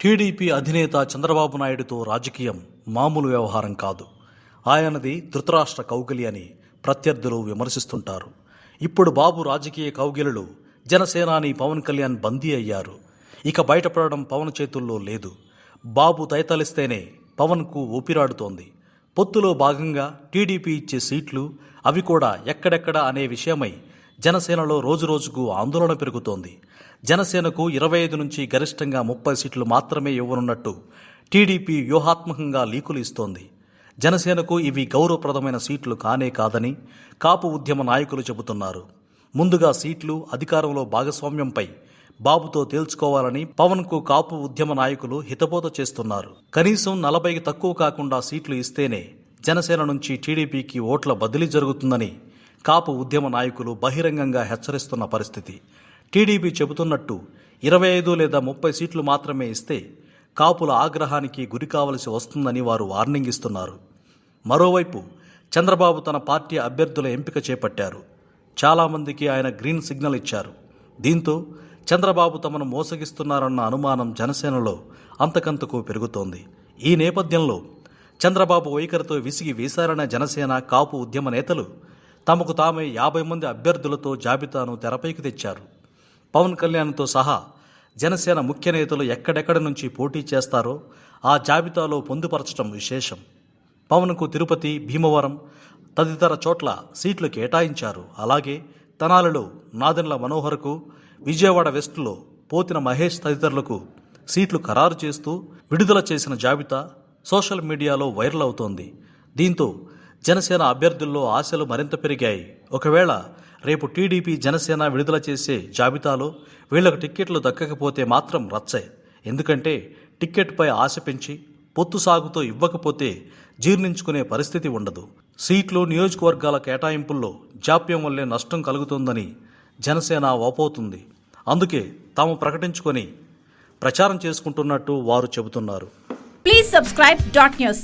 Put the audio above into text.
TDP అధినేత చంద్రబాబు నాయుడుతో రాజకీయం మామూలు వ్యవహారం కాదు. ఆయనది ధృతరాష్ట్ర కౌగిలి అని ప్రత్యర్థులు విమర్శిస్తుంటారు. ఇప్పుడు బాబు రాజకీయ కౌగిలులు జనసేనాని పవన్ కళ్యాణ్ బందీ అయ్యారు. ఇక బయటపడడం పవన్ చేతుల్లో లేదు. బాబు తైతలిస్తేనే పవన్కు ఊపిరాడుతోంది. పొత్తులో భాగంగా టీడీపీ ఇచ్చే సీట్లు అవి కూడా ఎక్కడెక్కడ అనే విషయమై జనసేనలో రోజురోజుకు ఆందోళన పెరుగుతోంది. జనసేనకు ఇరవై ఐదు నుంచి గరిష్టంగా ముప్పై సీట్లు మాత్రమే ఇవ్వనున్నట్టు టీడీపీ వ్యూహాత్మకంగా లీకులు ఇస్తోంది. జనసేనకు ఇవి గౌరవప్రదమైన సీట్లు కానే కాదని కాపు ఉద్యమ నాయకులు చెబుతున్నారు. ముందుగా సీట్లు అధికారంలో భాగస్వామ్యంపై బాబుతో తేల్చుకోవాలని పవన్కు కాపు ఉద్యమ నాయకులు హితబోధ చేస్తున్నారు. కనీసం నలభైకి తక్కువ కాకుండా సీట్లు ఇస్తేనే జనసేన నుంచి టీడీపీకి ఓట్ల బదిలీ జరుగుతుందని కాపు ఉద్యమ నాయకులు బహిరంగంగా హెచ్చరిస్తున్న పరిస్థితి. టీడీపీ చెబుతున్నట్టు ఇరవై ఐదు లేదా ముప్పై సీట్లు మాత్రమే ఇస్తే కాపుల ఆగ్రహానికి గురి కావలసి వస్తుందని వారు వార్నింగ్ ఇస్తున్నారు మరోవైపు చంద్రబాబు తన పార్టీ అభ్యర్థుల ఎంపిక చేపట్టారు. చాలామందికి ఆయన గ్రీన్ సిగ్నల్ ఇచ్చారు. దీంతో చంద్రబాబు తమను మోసగిస్తున్నారన్న అనుమానం జనసేనలో అంతకంతకు పెరుగుతోంది. ఈ నేపథ్యంలో చంద్రబాబు వైఖరితో విసిగి వేశారన్న జనసేన కాపు ఉద్యమ నేతలు తమకు తామే యాభై మంది అభ్యర్థులతో జాబితాను తెరపైకి తెచ్చారు. పవన్ కళ్యాణ్తో సహా జనసేన ముఖ్య నేతలు ఎక్కడెక్కడి నుంచి పోటీ చేస్తారో ఆ జాబితాలో పొందుపరచడం విశేషం. పవన్కు తిరుపతి భీమవరం తదితర చోట్ల సీట్లు కేటాయించారు. అలాగే తనాలలో నాదెన్ల మనోహర్కు విజయవాడ వెస్ట్లో పోతిన మహేష్ తదితరులకు సీట్లు ఖరారు చేస్తూ విడుదల చేసిన జాబితా సోషల్ మీడియాలో వైరల్ అవుతోంది. దీంతో జనసేన అభ్యర్థుల్లో ఆశలు మరింత పెరిగాయి. ఒకవేళ రేపు టీడీపీ జనసేన విడుదల చేసే జాబితాలో వీళ్ళకు టిక్కెట్లు దక్కకపోతే మాత్రం రచ్చే. ఎందుకంటే టిక్కెట్పై ఆశ పెంచి పొత్తు సాగుతో ఇవ్వకపోతే జీర్ణించుకునే పరిస్థితి ఉండదు. సీట్లు నియోజకవర్గాల కేటాయింపుల్లో జాప్యం వల్లే నష్టం కలుగుతుందని జనసేన వాపోతుంది. అందుకే తాము ప్రకటించుకొని ప్రచారం చేసుకుంటున్నట్టు వారు చెబుతున్నారు. Please subscribe dot news